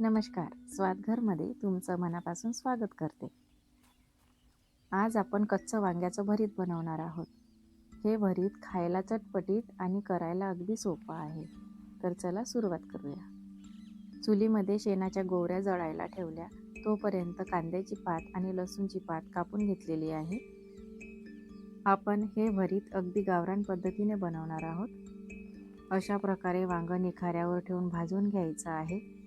नमस्कार. स्वादघरमध्ये तुमचं मनापासून स्वागत करते. आज आपण कच्चं वांग्याचं भरीत बनवणार आहोत. हे भरीत खायला चटपटीत आणि करायला अगदी सोपं आहे. तर चला सुरुवात करूया. चुलीमध्ये शेणाच्या गोवऱ्या जळायला ठेवल्या. तोपर्यंत कांद्याची पात आणि लसूणची पात कापून घेतलेली आहे. आपण हे भरीत अगदी गावरान पद्धतीने बनवणार आहोत. अशा प्रकारे वांगं निखाऱ्यावर ठेवून भाजून घ्यायचं आहे.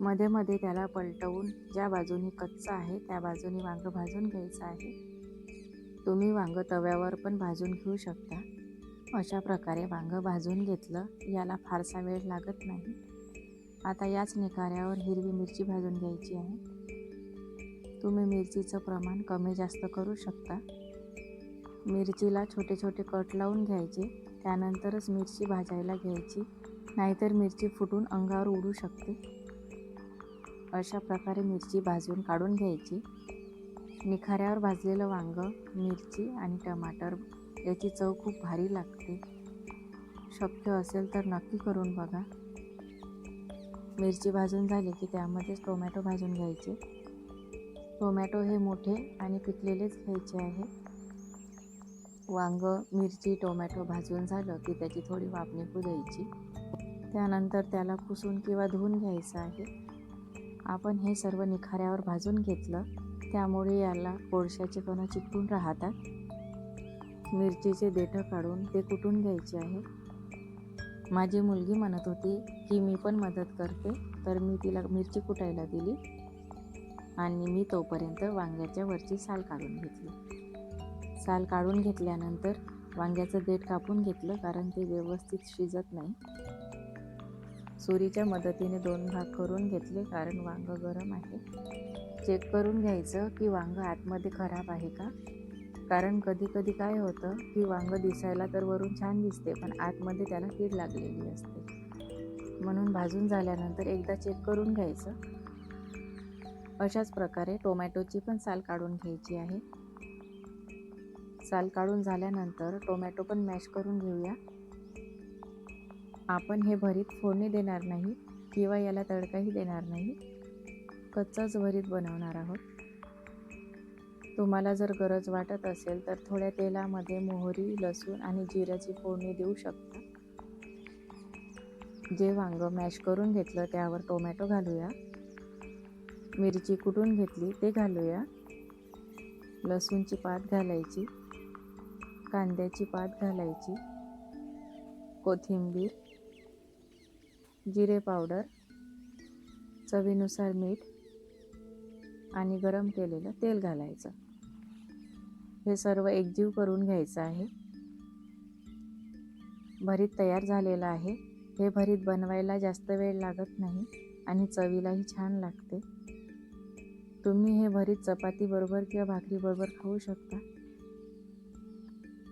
मध्ये मध्ये त्याला पलटवून ज्या बाजूनी कच्चं आहे त्या बाजूनी वांगं भाजून घ्यायचं आहे. तुम्ही वांगं तव्यावर पण भाजून घेऊ शकता. अशा प्रकारे वांगं भाजून घेतलं याला फारसा वेळ लागत नाही. आता याच निखाऱ्यावर हिरवी मिरची भाजून घ्यायची आहे. तुम्ही मिरचीचं प्रमाण कमी जास्त करू शकता. मिरचीला छोटे छोटे कट लावून घ्यायचे. त्यानंतरच मिरची भाजायला घ्यायची. नाहीतर मिरची फुटून अंगावर उडू शकते. अशा प्रकारे मिरची भाजून काढून घ्यायची. निखाऱ्यावर भाजलेलं वांगं मिरची आणि टमाटर याची चव खूप भारी लागते. शक्य असेल तर नक्की करून बघा. मिरची भाजून झाली की त्यामध्येच टोमॅटो भाजून घ्यायचे. टोमॅटो हे मोठे आणि पिकलेलेच घ्यायचे आहे. वांग मिरची टोमॅटो भाजून झालं की त्याची थोडी वापणी पुजायची त्यानंतर त्याला पुसून किंवा धुवून घ्यायचं आहे. आपण हे सर्व निखाऱ्यावर भाजून घेतलं त्यामुळे याला कोळशाचे कणं चिकटून राहतात. मिरचीचे देठं काढून ते कुटून घ्यायचे आहे. माझी मुलगी म्हणत होती की मी पण मदत करते तर मी तिला मिरची कुटायला दिली आणि मी तोपर्यंत वांग्याच्या वरची साल काढून घेतली. साल काढून घेतल्यानंतर वांग्याचं देठ कापून घेतलं कारण ते व्यवस्थित शिजत नाही. सुरीच्या मदतीने दोन भाग करून घेतले कारण वांगं गरम आहे. चेक करून घ्यायचं की वांगं आतमध्ये खराब आहे का? कारण कधी कधी काय होतं की वांगं दिसायला तर वरून छान दिसते पण आतमध्ये त्याला कीड लागलेली असते. म्हणून भाजून झाल्यानंतर एकदा चेक करून घ्यायचं. अशाच प्रकारे टोमॅटोची पण साल काढून घ्यायची आहे. साल काढून झाल्यानंतर टोमॅटो पण मॅश करून घेऊया. आपण हे भरीत फोडणी देणार नाही किंवा याला तडकाही देणार नाही. कच्चाच भरीत बनवणार आहोत. तुम्हाला जर गरज वाटत असेल तर थोड्या तेलामध्ये मोहरी लसूण आणि जिऱ्याची फोडणी देऊ शकता. जे वांगं मॅश करून घेतलं त्यावर टोमॅटो घालूया. मिरची कुटून घेतली ते घालूया. लसूणची पात घालायची. कांद्याची पात घालायची. कोथिंबीर जिरे पावडर चवीनुसार मीठ आणि गरम केलेलं तेल घालायचं. हे सर्व एकजीव करून घ्यायचं आहे. भरीत तयार झालेलं आहे. हे भरीत बनवायला जास्त वेळ लागत नाही आणि चवीलाही छान लागते. तुम्ही हे भरीत चपातीबरोबर किंवा भाकरीबरोबर खाऊ शकता.